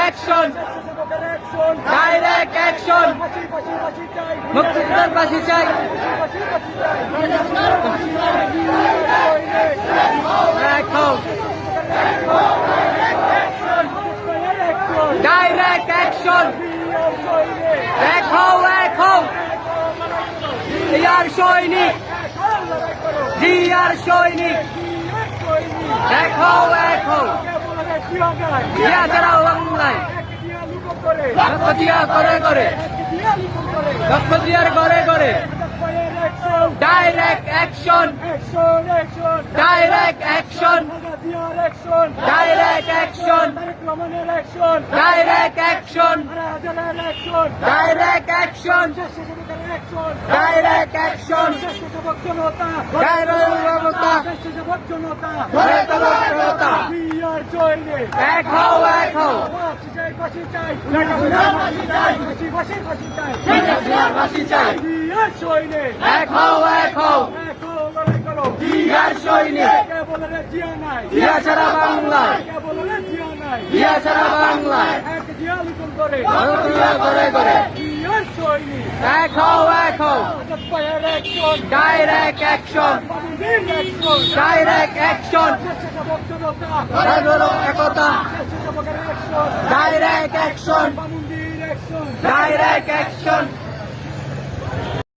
Action স্বেচ্ছাসেবকের action direct action ফাঁসি ফাঁসি ফাঁসি চাই মুক্তিযোদ্ধার ফাঁসি চাই ডাইরেক্ট অ্যাকশন দেখো সৈনিক এখন লড়াই করো জিয়ার সৈনিক। দেখো দেখো কেবল রে জিয়া ছাড়াও বাংলায়। এক লক্ষ জিয়া করে করে। এক লক্ষ জিয়ার করে করে। Direct action direct action direct action direct action action. Direct action direct action Zia ছাড়া বাংলায়! ছাড়া বাংলায়। এক জিয়া করে। লক্ষ করে করে বিয়ার সৈনিক এক হও এক হও direct action direct action action